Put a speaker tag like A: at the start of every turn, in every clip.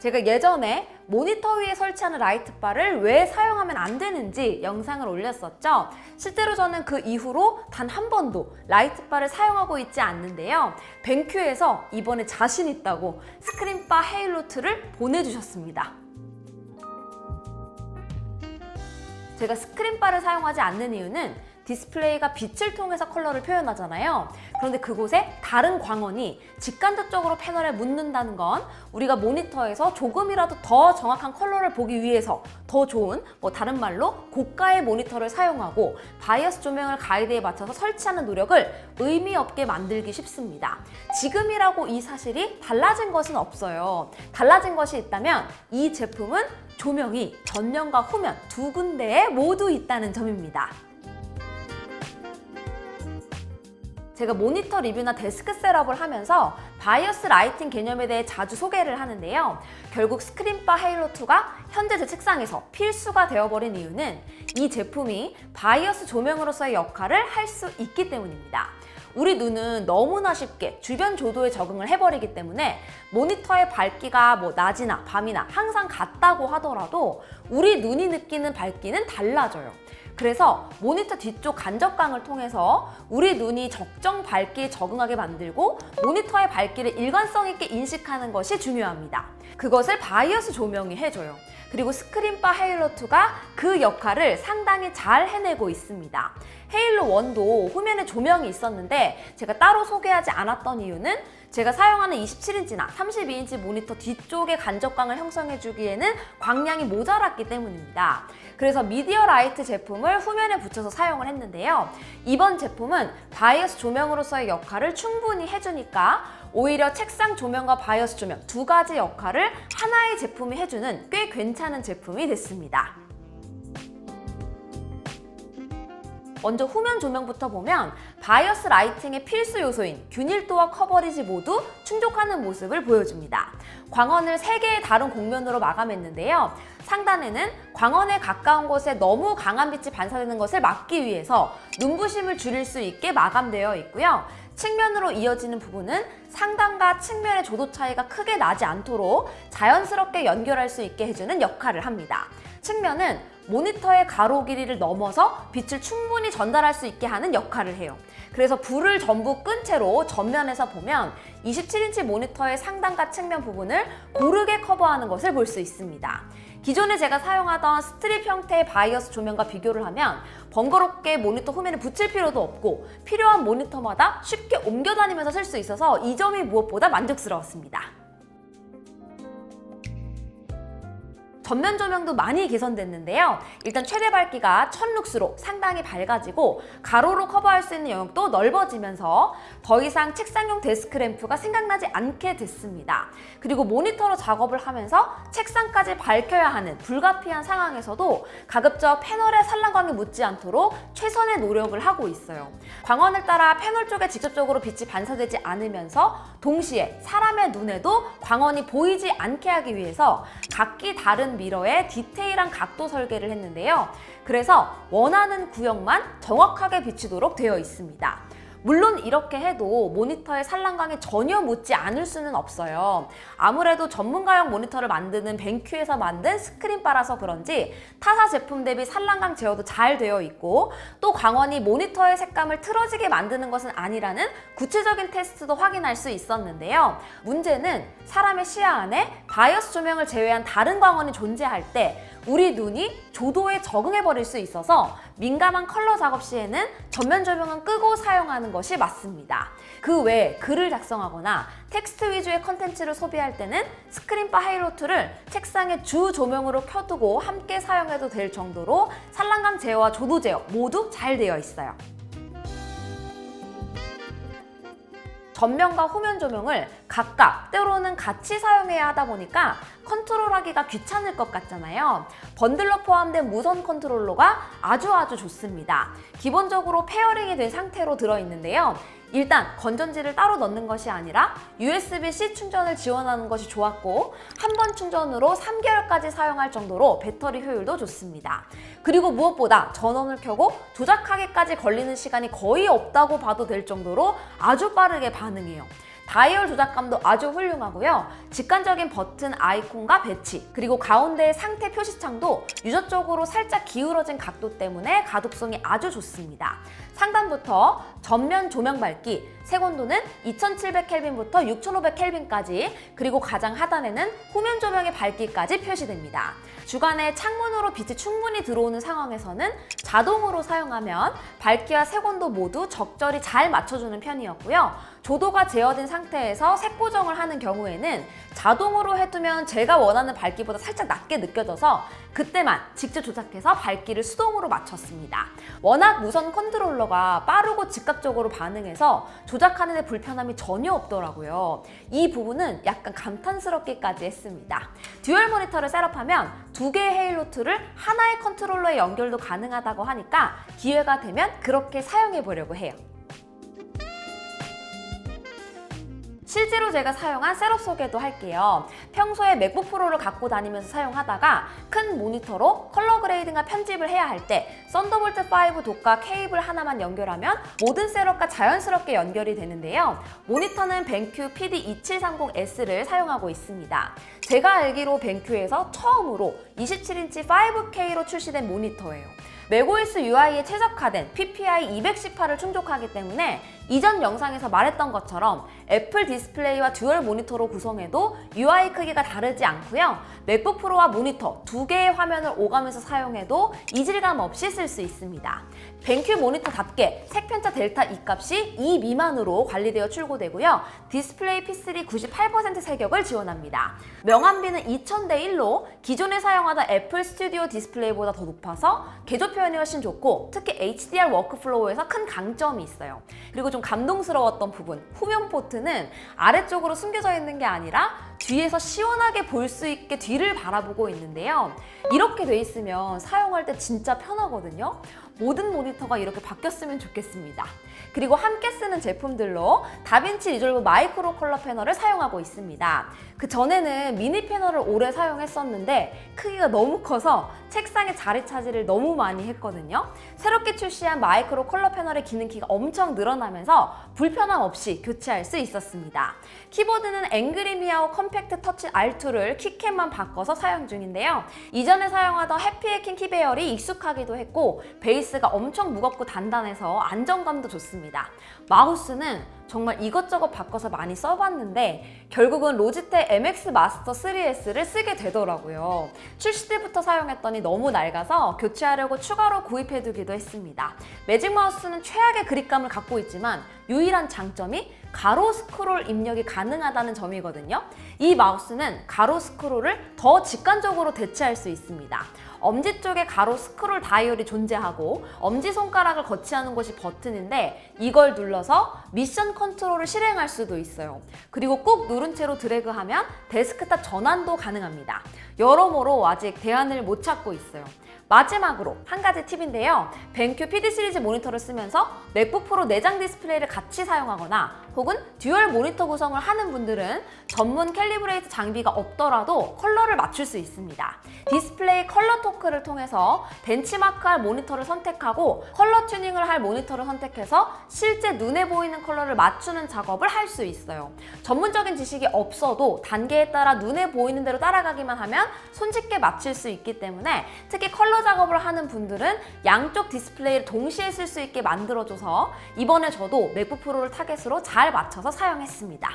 A: 제가 예전에 모니터 위에 설치하는 라이트바를 왜 사용하면 안 되는지 영상을 올렸었죠. 실제로 저는 그 이후로 단 한 번도 라이트바를 사용하고 있지 않는데요. 뱅큐에서 이번에 자신 있다고 스크린바 헤일로2를 보내주셨습니다. 제가 스크린바를 사용하지 않는 이유는 디스플레이가 빛을 통해서 컬러를 표현하잖아요. 그런데 그곳에 다른 광원이 직간접적으로 패널에 묻는다는 건 우리가 모니터에서 조금이라도 더 정확한 컬러를 보기 위해서 더 좋은 뭐 다른 말로 고가의 모니터를 사용하고 바이어스 조명을 가이드에 맞춰서 설치하는 노력을 의미 없게 만들기 쉽습니다. 지금이라고 이 사실이 달라진 것은 없어요. 달라진 것이 있다면 이 제품은 조명이 전면과 후면 두 군데에 모두 있다는 점입니다. 제가 모니터 리뷰나 데스크 셋업을 하면서 바이어스 라이팅 개념에 대해 자주 소개를 하는데요. 결국 스크린바 헤일로2가 현재 제 책상에서 필수가 되어버린 이유는 이 제품이 바이어스 조명으로서의 역할을 할 수 있기 때문입니다. 우리 눈은 너무나 쉽게 주변 조도에 적응을 해버리기 때문에 모니터의 밝기가 뭐 낮이나 밤이나 항상 같다고 하더라도 우리 눈이 느끼는 밝기는 달라져요. 그래서 모니터 뒤쪽 간접광을 통해서 우리 눈이 적정 밝기에 적응하게 만들고 모니터의 밝기를 일관성 있게 인식하는 것이 중요합니다. 그것을 바이어스 조명이 해줘요. 그리고 스크린바 헤일로2가 그 역할을 상당히 잘 해내고 있습니다. 헤일로 1도 후면에 조명이 있었는데 제가 따로 소개하지 않았던 이유는 제가 사용하는 27인치나 32인치 모니터 뒤쪽에 간접광을 형성해주기에는 광량이 모자랐기 때문입니다. 그래서 미디어 라이트 제품을 후면에 붙여서 사용을 했는데요. 이번 제품은 바이어스 조명으로서의 역할을 충분히 해주니까 오히려 책상 조명과 바이어스 조명 두 가지 역할을 하나의 제품이 해주는 꽤 괜찮은 제품이 됐습니다. 먼저 후면 조명부터 보면 바이어스 라이팅의 필수 요소인 균일도와 커버리지 모두 충족하는 모습을 보여줍니다. 광원을 3개의 다른 곡면으로 마감했는데요. 상단에는 광원에 가까운 곳에 너무 강한 빛이 반사되는 것을 막기 위해서 눈부심을 줄일 수 있게 마감되어 있고요. 측면으로 이어지는 부분은 상단과 측면의 조도 차이가 크게 나지 않도록 자연스럽게 연결할 수 있게 해주는 역할을 합니다. 측면은 모니터의 가로 길이를 넘어서 빛을 충분히 전달할 수 있게 하는 역할을 해요. 그래서 불을 전부 끈 채로 전면에서 보면 27인치 모니터의 상단과 측면 부분을 고르게 커버하는 것을 볼 수 있습니다. 기존에 제가 사용하던 스트립 형태의 바이어스 조명과 비교를 하면 번거롭게 모니터 후면에 붙일 필요도 없고 필요한 모니터마다 쉽게 옮겨 다니면서 쓸 수 있어서 이 점이 무엇보다 만족스러웠습니다. 전면 조명도 많이 개선됐는데요. 일단 최대 밝기가 1000룩스로 상당히 밝아지고 가로로 커버할 수 있는 영역도 넓어지면서 더 이상 책상용 데스크 램프가 생각나지 않게 됐습니다. 그리고 모니터로 작업을 하면서 책상까지 밝혀야 하는 불가피한 상황에서도 가급적 패널에 산란광이 묻지 않도록 최선의 노력을 하고 있어요. 광원을 따라 패널 쪽에 직접적으로 빛이 반사되지 않으면서 동시에 사람의 눈에도 광원이 보이지 않게 하기 위해서 각기 다른 미러에 디테일한 각도 설계를 했는데요. 그래서 원하는 구역만 정확하게 비치도록 되어 있습니다. 물론 이렇게 해도 모니터에 산란광이 전혀 묻지 않을 수는 없어요. 아무래도 전문가용 모니터를 만드는 벤큐에서 만든 스크린바라서 그런지 타사 제품 대비 산란광 제어도 잘 되어 있고 또 광원이 모니터의 색감을 틀어지게 만드는 것은 아니라는 구체적인 테스트도 확인할 수 있었는데요. 문제는 사람의 시야 안에 바이어스 조명을 제외한 다른 광원이 존재할 때 우리 눈이 조도에 적응해 버릴 수 있어서 민감한 컬러 작업 시에는 전면 조명은 끄고 사용하는 것이 맞습니다. 그 외에 글을 작성하거나 텍스트 위주의 컨텐츠를 소비할 때는 스크린바 하이로트를 책상의 주 조명으로 켜두고 함께 사용해도 될 정도로 산란광 제어와 조도 제어 모두 잘 되어 있어요. 전면과 후면 조명을 각각 때로는 같이 사용해야 하다 보니까 컨트롤하기가 귀찮을 것 같잖아요. 번들러 포함된 무선 컨트롤러가 아주 아주 좋습니다. 기본적으로 페어링이 된 상태로 들어있는데요. 일단 건전지를 따로 넣는 것이 아니라 USB-C 충전을 지원하는 것이 좋았고 한 번 충전으로 3개월까지 사용할 정도로 배터리 효율도 좋습니다. 그리고 무엇보다 전원을 켜고 조작하기까지 걸리는 시간이 거의 없다고 봐도 될 정도로 아주 빠르게 반응해요. 다이얼 조작감도 아주 훌륭하고요. 직관적인 버튼 아이콘과 배치, 그리고 가운데의 상태 표시창도 유저 쪽으로 살짝 기울어진 각도 때문에 가독성이 아주 좋습니다. 상단부터 전면 조명 밝기, 색온도는 2700켈빈부터 6500켈빈까지, 그리고 가장 하단에는 후면 조명의 밝기까지 표시됩니다. 주간에 창문으로 빛이 충분히 들어오는 상황에서는 자동으로 사용하면 밝기와 색온도 모두 적절히 잘 맞춰주는 편이었고요. 조도가 제어된 상태에서 색 보정을 하는 경우에는 자동으로 해두면 제가 원하는 밝기보다 살짝 낮게 느껴져서 그때만 직접 조작해서 밝기를 수동으로 맞췄습니다. 워낙 무선 컨트롤러가 빠르고 즉각적으로 반응해서 조작하는 데 불편함이 전혀 없더라고요. 이 부분은 약간 감탄스럽기까지 했습니다. 듀얼 모니터를 셋업하면 두 개의 헤일로트를 하나의 컨트롤러에 연결도 가능하다고 하니까 기회가 되면 그렇게 사용해 보려고 해요. 실제로 제가 사용한 셋업 소개도 할게요. 평소에 맥북 프로를 갖고 다니면서 사용하다가 큰 모니터로 컬러 그레이딩과 편집을 해야 할 때 썬더볼트 5 독과 케이블 하나만 연결하면 모든 셋업과 자연스럽게 연결이 되는데요. 모니터는 벤큐 PD2730S를 사용하고 있습니다. 제가 알기로 벤큐에서 처음으로 27인치 5K로 출시된 모니터예요. 맥OS UI에 최적화된 PPI 218을 충족하기 때문에 이전 영상에서 말했던 것처럼 애플 디스플레이와 듀얼 모니터로 구성해도 UI 크기가 다르지 않고요. 맥북 프로와 모니터 두 개의 화면을 오가면서 사용해도 이질감 없이 쓸 수 있습니다. 벤큐 모니터답게 색편차 델타 E 값이 2 미만으로 관리되어 출고되고요. 디스플레이 P3 98% 색역을 지원합니다. 명암비는 2000대 1로 기존에 사용하던 애플 스튜디오 디스플레이보다 더 높아서 개조 표 현이 훨씬 좋고 특히 HDR 워크플로우에서 큰 강점이 있어요. 그리고 좀 감동스러웠던 부분, 후면 포트는 아래쪽으로 숨겨져 있는 게 아니라 뒤에서 시원하게 볼 수 있게 뒤를 바라보고 있는데요. 이렇게 돼 있으면 사용할 때 진짜 편하거든요. 모든 모니터가 이렇게 바뀌었으면 좋겠습니다. 그리고 함께 쓰는 제품들로 다빈치 리졸브 마이크로 컬러 패널을 사용하고 있습니다. 그 전에는 미니 패널을 오래 사용했었는데 크기가 너무 커서 책상에 자리 차지를 너무 많이 했거든요. 새롭게 출시한 마이크로 컬러 패널의 기능키가 엄청 늘어나면서 불편함 없이 교체할 수 있었습니다. 키보드는 앵그리 미아오 컴팩트 터치 R2를 키캡만 바꿔서 사용 중인데요. 이전에 사용하던 해피해킹 키배열이 익숙하기도 했고 베이스 가 엄청 무겁고 단단해서 안정감도 좋습니다. 마우스는 정말 이것저것 바꿔서 많이 써봤는데 결국은 로지텍 MX 마스터 3S를 쓰게 되더라고요. 출시 때부터 사용했더니 너무 낡아서 교체하려고 추가로 구입해두기도 했습니다. 매직 마우스는 최악의 그립감을 갖고 있지만 유일한 장점이 가로 스크롤 입력이 가능하다는 점이거든요. 이 마우스는 가로 스크롤을 더 직관적으로 대체할 수 있습니다. 엄지 쪽에 가로 스크롤 다이얼이 존재하고 엄지 손가락을 거치하는 곳이 버튼인데 이걸 눌러서 미션 컨트롤을 실행할 수도 있어요. 그리고 꾹 누른 채로 드래그하면 데스크탑 전환도 가능합니다. 여러모로 아직 대안을 못 찾고 있어요. 마지막으로 한 가지 팁인데요. 벤큐 PD 시리즈 모니터를 쓰면서 맥북 프로 내장 디스플레이를 같이 사용하거나 혹은 듀얼 모니터 구성을 하는 분들은 전문 캘리브레이트 장비가 없더라도 컬러를 맞출 수 있습니다. 디스플레이 컬러 토크를 통해서 벤치마크할 모니터를 선택하고 컬러 튜닝을 할 모니터를 선택해서 실제 눈에 보이는 컬러를 맞추는 작업을 할 수 있어요. 전문적인 지식이 없어도 단계에 따라 눈에 보이는 대로 따라가기만 하면 손쉽게 맞출 수 있기 때문에 특히 컬러 작업을 하는 분들은 양쪽 디스플레이를 동시에 쓸 수 있게 만들어줘서 이번에 저도 맥북 프로를 타겟으로 잘 맞춰서 사용했습니다.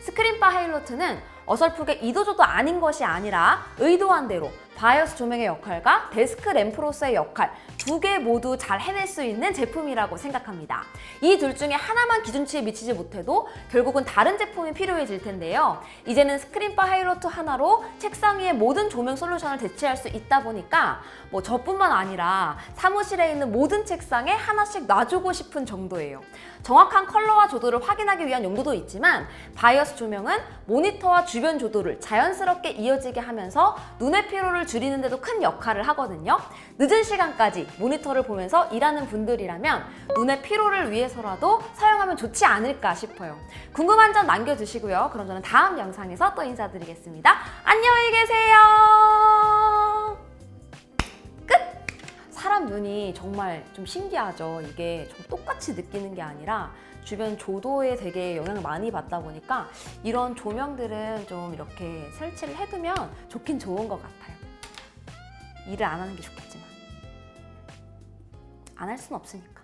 A: 스크린바 하이로트는 어설프게 이도저도 아닌 것이 아니라 의도한 대로 바이오스 조명의 역할과 데스크 램프로서의 역할 두 개 모두 잘 해낼 수 있는 제품이라고 생각합니다. 이 둘 중에 하나만 기준치에 미치지 못해도 결국은 다른 제품이 필요해질 텐데요. 이제는 스크린바 하이로트 하나로 책상 위의 모든 조명 솔루션을 대체할 수 있다 보니까 뭐 저뿐만 아니라 사무실에 있는 모든 책상에 하나씩 놔주고 싶은 정도예요. 정확한 컬러와 조도를 확인하기 위한 용도도 있지만 바이오스 조명은 모니터와 주변 조도를 자연스럽게 이어지게 하면서 눈의 피로를 스트레스를 줄이는데도 큰 역할을 하거든요. 늦은 시간까지 모니터를 보면서 일하는 분들이라면 눈의 피로를 위해서라도 사용하면 좋지 않을까 싶어요. 궁금한 점 남겨주시고요. 그럼 저는 다음 영상에서 또 인사드리겠습니다. 안녕히 계세요. 끝! 사람 눈이 정말 좀 신기하죠. 이게 좀 똑같이 느끼는 게 아니라 주변 조도에 되게 영향을 많이 받다 보니까 이런 조명들은 좀 이렇게 설치를 해두면 좋긴 좋은 것 같아요. 일을 안 하는 게 좋겠지만. 안 할 수는 없으니까.